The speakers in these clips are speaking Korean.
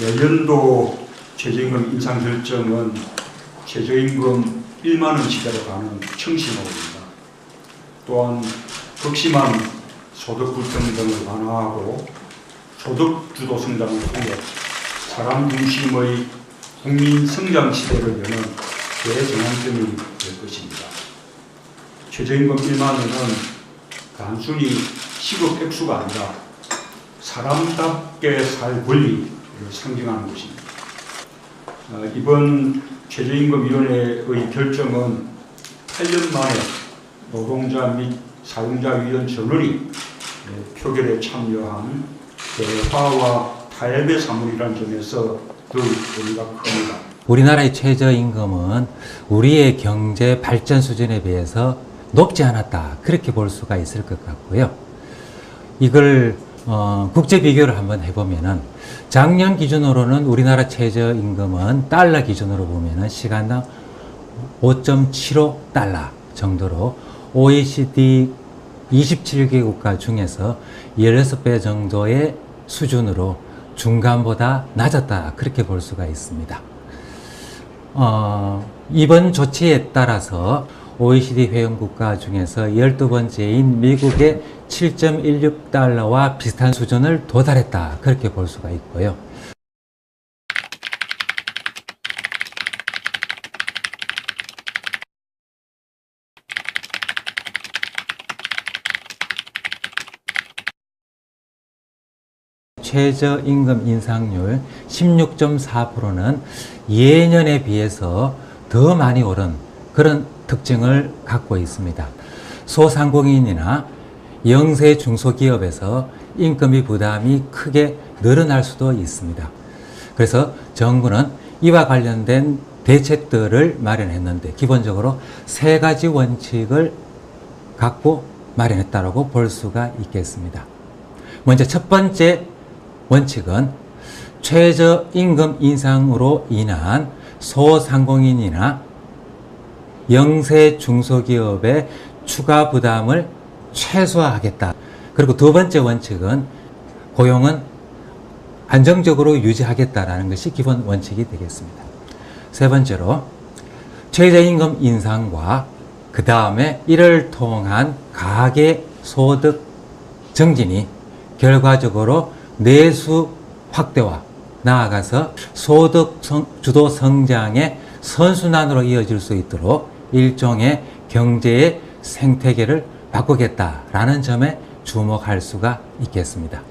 내년도 최저임금 인상 결정은 최저임금 1만 원치대로 가는 청심호입니다. 또한 극심한 소득 불평 등을 완화하고 소득 주도 성장을 통해 사람 중심의 국민 성장 시대를 여는 대전환점이 될 것입니다. 최저임금 1만 원은 단순히 시급 액수가 아니라 사람답게 살 권리를 상징하는 것입니다. 어, 이번 최저임금위원회의 결정은 8년 만에 노동자 및 사용자위원 전원이 예, 표결에 참여한 대화와 타협의 사물이라는 점에서 더 의미가 큽니다. 우리나라의 최저임금은 우리의 경제 발전 수준에 비해서 높지 않았다. 그렇게 볼 수가 있을 것 같고요. 이걸 어, 국제 비교를 한번 해보면은 작년 기준으로는 우리나라 최저임금은 달러 기준으로 보면은 시간당 5.75 달러 정도로 OECD 27개 국가 중에서 16배 정도의 수준으로 중간보다 낮았다. 그렇게 볼 수가 있습니다. 어, 이번 조치에 따라서 OECD 회원국가 중에서 12번째인 미국의 7.16달러와 비슷한 수준을 도달했다. 그렇게 볼 수가 있고요. 최저임금 인상률 16.4%는 예년에 비해서 더 많이 오른 그런 특징을 갖고 있습니다. 소상공인이나 영세 중소기업에서 임금이 부담이 크게 늘어날 수도 있습니다. 그래서 정부는 이와 관련된 대책들을 마련했는데 기본적으로 세 가지 원칙을 갖고 마련했다고 볼 수가 있겠습니다. 먼저 첫 번째 원칙은 최저임금 인상으로 인한 소상공인이나 영세 중소기업의 추가 부담을 최소화하겠다. 그리고 두 번째 원칙은 고용은 안정적으로 유지하겠다라는 것이 기본 원칙이 되겠습니다. 세 번째로 최저임금 인상과 그 다음에 이를 통한 가계 소득 증진이 결과적으로 내수 확대와 나아가서 소득 성- 주도 성장의 선순환으로 이어질 수 있도록 일종의 경제의 생태계를 바꾸겠다라는 점에 주목할 수가 있겠습니다.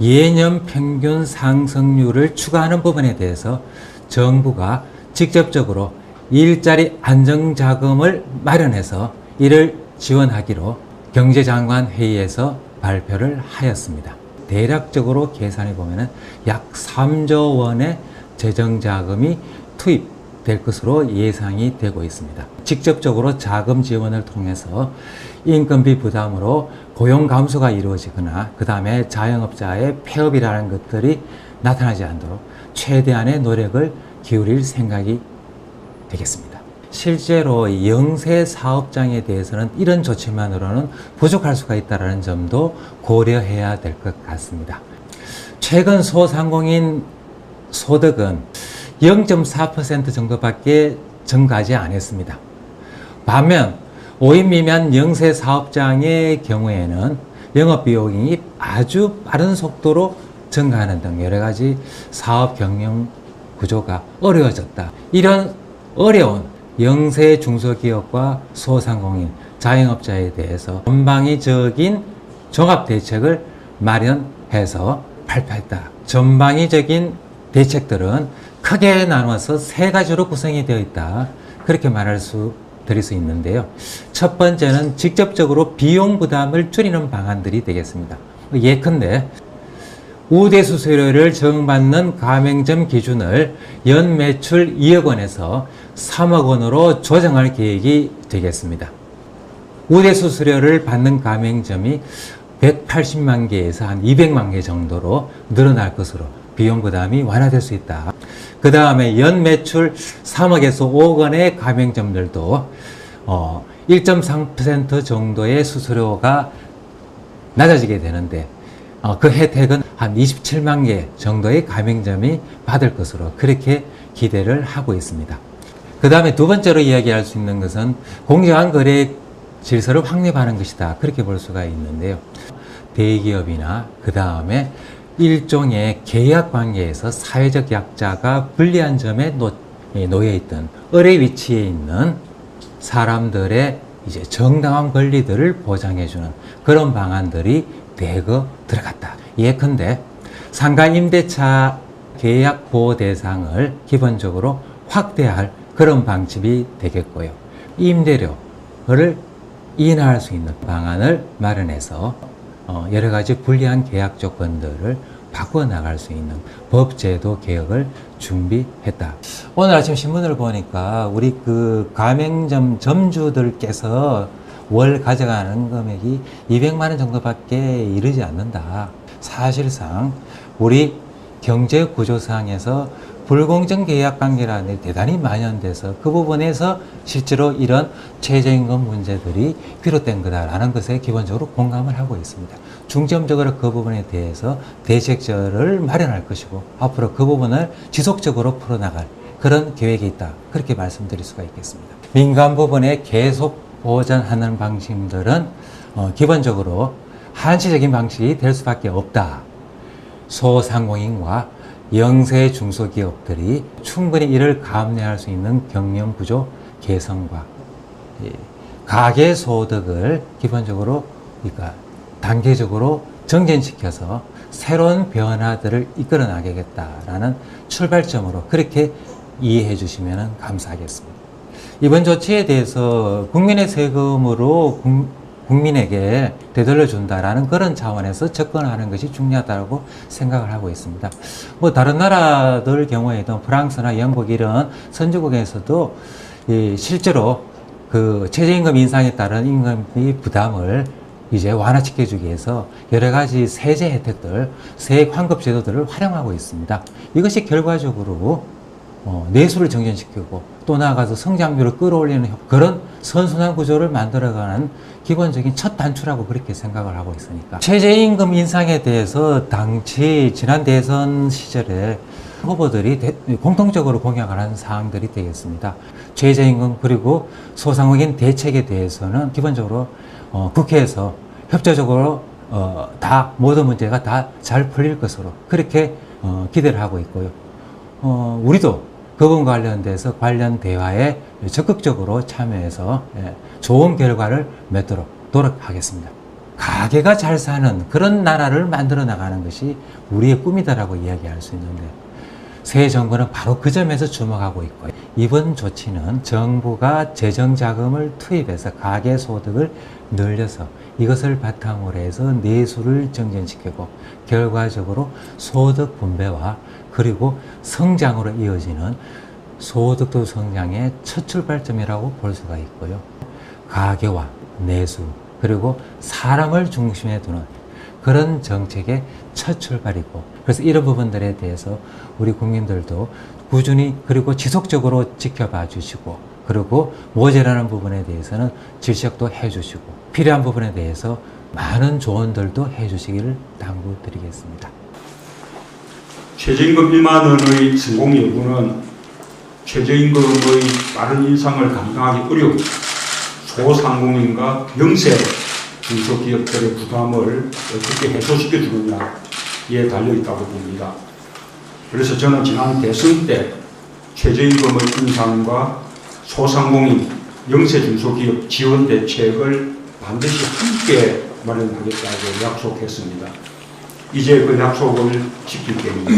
예년 평균 상승률을 추가하는 부분에 대해서 정부가 직접적으로 일자리 안정자금을 마련해서 이를 지원하기로 경제장관 회의에서 발표를 하였습니다. 대략적으로 계산해 보면은 약 3조 원의 재정 자금이 투입 될 것으로 예상이 되고 있습니다. 직접적으로 자금 지원을 통해서 인건비 부담으로 고용 감소가 이루어지거나 그 다음에 자영업자의 폐업이라는 것들이 나타나지 않도록 최대한의 노력을 기울일 생각이 되겠습니다. 실제로 영세 사업장에 대해서는 이런 조치만으로는 부족할 수가 있다는 점도 고려해야 될 것 같습니다. 최근 소상공인 소득은 0.4% 정도밖에 증가하지 않았습니다. 반면 5인 미만 영세 사업장의 경우에는 영업 비용이 아주 빠른 속도로 증가하는 등 여러 가지 사업 경영 구조가 어려워졌다. 이런 어려운 영세 중소기업과 소상공인, 자영업자에 대해서 전방위적인 종합 대책을 마련해서 발표했다. 전방위적인 대책들은 크게 나눠서 세 가지로 구성이 되어 있다. 그렇게 말할 수 드릴 수 있는데요. 첫 번째는 직접적으로 비용 부담을 줄이는 방안들이 되겠습니다. 예컨대 우대 수 수료를 적용받는 가맹점 기준을 연 매출 2억 원에서 3억 원으로 조정할 계획이 되겠습니다. 우대 수 수료를 받는 가맹점이 180만 개에서 한 200만 개 정도로 늘어날 것으로 비용 부담이 완화될 수 있다. 그 다음에 연 매출 3억에서 5억 원의 가맹점들도 어, 1.3% 정도의 수수료가 낮아지게 되는데 어, 그 혜택은 한 27만 개 정도의 가맹점이 받을 것으로 그렇게 기대를 하고 있습니다. 그 다음에 두 번째로 이야기할 수 있는 것은 공정한 거래 질서를 확립하는 것이다. 그렇게 볼 수가 있는데요. 대기업이나 그 다음에 일종의 계약 관계에서 사회적 약자가 불리한 점에 놓, 예, 놓여 있던 을의 위치에 있는 사람들의 이제 정당한 권리들을 보장해주는 그런 방안들이 대거 들어갔다. 예컨대 상가 임대차 계약 보호 대상을 기본적으로 확대할 그런 방침이 되겠고요. 임대료를 인하할 수 있는 방안을 마련해서 어, 여러 가지 불리한 계약 조건들을 바꿔 나갈 수 있는 법제도 개혁을 준비했다. 오늘 아침 신문을 보니까 우리 그 가맹점 점주들께서 월 가져가는 금액이 200만 원 정도밖에 이르지 않는다. 사실상 우리 경제 구조상에서 불공정 계약 관계라는 게 대단히 만연돼서 그 부분에서 실제로 이런 최저임금 문제들이 비롯된 거다라는 것에 기본적으로 공감을 하고 있습니다. 중점적으로 그 부분에 대해서 대책절을 마련할 것이고 앞으로 그 부분을 지속적으로 풀어나갈 그런 계획이 있다. 그렇게 말씀드릴 수가 있겠습니다. 민간 부분에 계속 보전하는 방식들은 어, 기본적으로 한시적인 방식이 될 수밖에 없다. 소상공인과 영세 중소기업들이 충분히 이를 감내할 수 있는 경영 구조 개선과 이 가계 소득을 기본적으로 그러니까 단계적으로 정진시켜서 새로운 변화들을 이끌어 나가겠다라는 출발점으로 그렇게 이해해 주시면 감사하겠습니다. 이번 조치에 대해서 국민의 세금으로 국- 국민에게 되돌려 준다라는 그런 차원에서 접근하는 것이 중요하다고 생각을 하고 있습니다. 뭐 다른 나라들 경우에도 프랑스나 영국 이런 선진국에서도 이 실제로 그 최저임금 인상에 따른 임금비 부담을 이제 완화시켜 주기 위해서 여러 가지 세제 혜택들, 세액 환급 제도들을 활용하고 있습니다. 이것이 결과적으로 어, 내수를 정전시키고 또 나아가서 성장률을 끌어올리는 효- 그런 선순환 구조를 만들어가는 기본적인 첫 단추라고 그렇게 생각을 하고 있으니까 최저임금 인상에 대해서 당시 지난 대선 시절에 후보들이 대- 공통적으로 공약을 한 사항들이 되겠습니다. 최저임금 그리고 소상공인 대책에 대해서는 기본적으로 어, 국회에서 협조적으로 어, 다 모든 문제가 다 잘 풀릴 것으로 그렇게 어, 기대를 하고 있고요. 어, 우리도 그분 관련돼서 관련 대화에 적극적으로 참여해서 예, 좋은 결과를 맺도록 노력하겠습니다. 가게가 잘 사는 그런 나라를 만들어 나가는 것이 우리의 꿈이다라고 이야기할 수 있는데 새 정부는 바로 그 점에서 주목하고 있고요. 이번 조치는 정부가 재정 자금을 투입해서 가계 소득을 늘려서 이것을 바탕으로 해서 내수를 정전시키고 결과적으로 소득 분배와 그리고 성장으로 이어지는 소득도 성장의 첫 출발점이라고 볼 수가 있고요. 가계와 내수 그리고 사람을 중심에 두는 그런 정책의 첫 출발이고 그래서 이런 부분들에 대해서 우리 국민들도 꾸준히 그리고 지속적으로 지켜봐 주시고 그리고 모자라는 부분에 대해서는 질책도 해 주시고 필요한 부분에 대해서 많은 조언들도 해 주시기를 당부드리겠습니다. 최저임금 1만 원의 성공 여부는 최저임금의 빠른 인상을 감당하기 어려운 소상공인과 영세 중소기업들의 부담을 어떻게 해소시켜 주느냐에 달려 있다고 봅니다. 그래서 저는 지난 대선 때 최저임금의 인상과 소상공인, 영세 중소기업 지원 대책을 반드시 함께 마련하겠다고 약속했습니다. 이제 그 약속을 지킬 때입니다.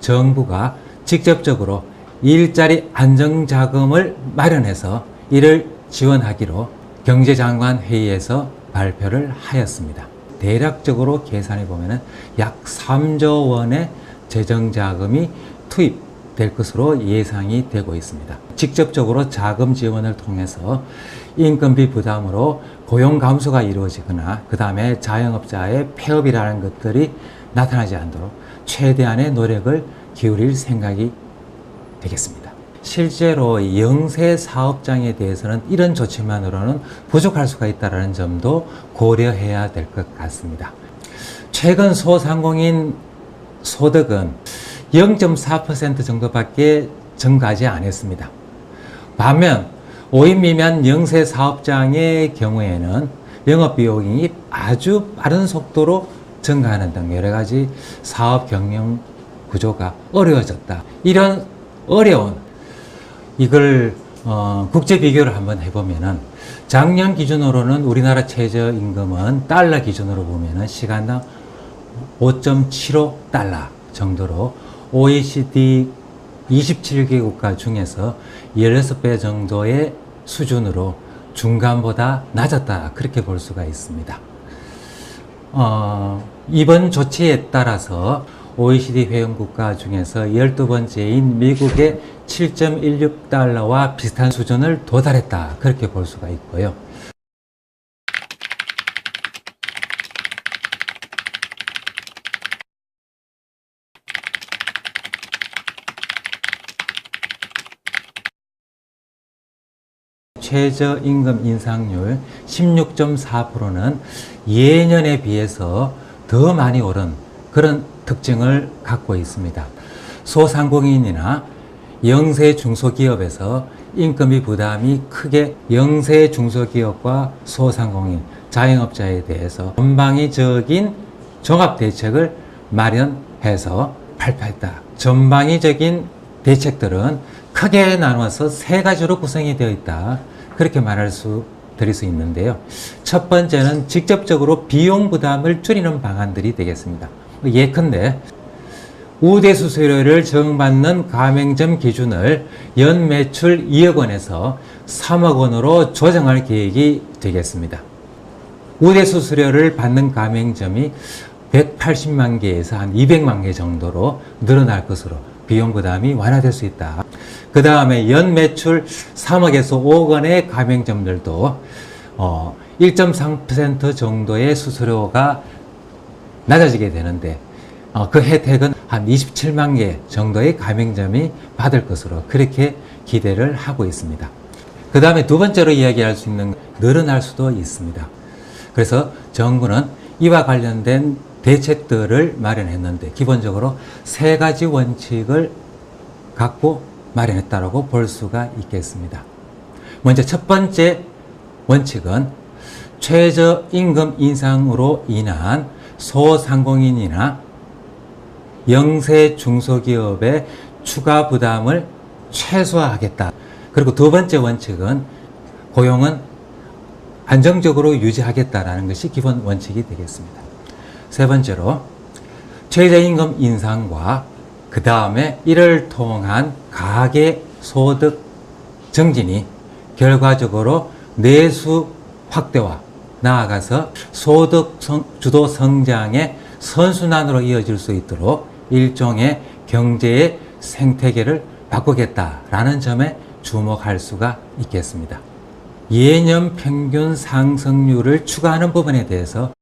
정부가 직접적으로 일자리 안정자금을 마련해서 이를 지원하기로 경제장관 회의에서 발표를 하였습니다. 대략적으로 계산해 보면은 약 3조 원의 재정 자금이 투입될 것으로 예상이 되고 있습니다. 직접적으로 자금 지원을 통해서 인건비 부담으로 고용 감소가 이루어지거나 그 다음에 자영업자의 폐업이라는 것들이 나타나지 않도록 최대한의 노력을 기울일 생각이 되겠습니다. 실제로 영세 사업장에 대해서는 이런 조치만으로는 부족할 수가 있다는 점도 고려해야 될 것 같습니다. 최근 소상공인 소득은 0.4% 정도밖에 증가하지 않았습니다. 반면 5인 미만 영세 사업장의 경우에는 영업 비용이 아주 빠른 속도로 증가하는 등 여러 가지 사업 경영 구조가 어려워졌다. 이런 어려운 이걸 어, 국제 비교를 한번 해보면은 작년 기준으로는 우리나라 최저 임금은 달러 기준으로 보면은 시간당 5.75 달러 정도로 OECD 27개 국가 중에서 16배 정도의 수준으로 중간보다 낮았다 그렇게 볼 수가 있습니다. 어, 이번 조치에 따라서 OECD 회원국가 중에서 12번째인 미국의 7.16달러와 비슷한 수준을 도달했다. 그렇게 볼 수가 있고요. 최저임금 인상률 16.4%는 예년에 비해서 더 많이 오른 그런 특징을 갖고 있습니다. 소상공인이나 영세 중소기업에서 인건비 부담이 크게 영세 중소기업과 소상공인, 자영업자에 대해서 전방위적인 종합 대책을 마련해서 발표했다. 전방위적인 대책들은 크게 나누어서 세 가지로 구성이 되어 있다. 그렇게 말할 수 드릴 수 있는데요. 첫 번째는 직접적으로 비용 부담을 줄이는 방안들이 되겠습니다. 예컨대 우대 수수료를 정받는 가맹점 기준을 연 매출 2억 원에서 3억 원으로 조정할 계획이 되겠습니다. 우대 수수료를 받는 가맹점이 180만 개에서 한 200만 개 정도로 늘어날 것으로 비용 부담이 완화될 수 있다. 그 다음에 연 매출 3억에서 5억 원의 가맹점들도 어, 1.3% 정도의 수수료가 낮아지게 되는데 어, 그 혜택은 한 27만 개 정도의 가맹점이 받을 것으로 그렇게 기대를 하고 있습니다. 그 다음에 두 번째로 이야기할 수 있는 늘어날 수도 있습니다. 그래서 정부는 이와 관련된 대책들을 마련했는데 기본적으로 세 가지 원칙을 갖고 마련했다고 볼 수가 있겠습니다. 먼저 첫 번째 원칙은 최저임금 인상으로 인한 소상공인이나 영세 중소기업의 추가 부담을 최소화하겠다. 그리고 두 번째 원칙은 고용은 안정적으로 유지하겠다라는 것이 기본 원칙이 되겠습니다. 세 번째로 최저임금 인상과 그 다음에 이를 통한 가계 소득 증진이 결과적으로 내수 확대와 나아가서 소득 성- 주도 성장의 선순환으로 이어질 수 있도록 일종의 경제의 생태계를 바꾸겠다라는 점에 주목할 수가 있겠습니다. 예년 평균 상승률을 추가하는 부분에 대해서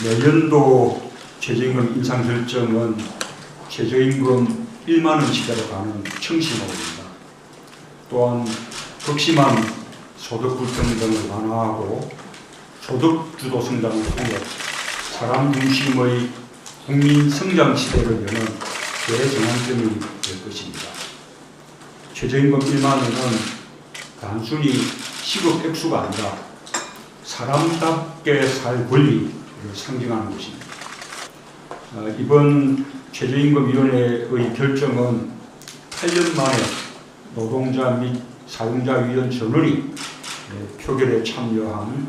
내년도 최저임금 인상 결정은 최저임금 1만 원치대로 가는 청심호입니다. 또한 극심한 소득 불평등을 완화하고 소득 주도 성장을 통해 사람 중심의 국민 성장 시대를 여는 대전환점이 될 것입니다. 최저임금 1만 원은 단순히 시급 액수가 아니라 사람답게 살 권리를 상징하는 것입니다. 어, 이번 최저임금위원회의 결정은 8년 만에 노동자 및 사용자 위원 전원이 네, 표결에 참여한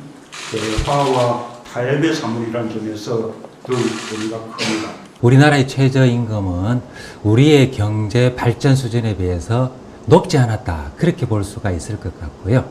대화와 타협의 사물이라는 점에서 더욱 의미가 큽니다. 우리나라의 최저임금은 우리의 경제 발전 수준에 비해서 높지 않았다. 그렇게 볼 수가 있을 것 같고요.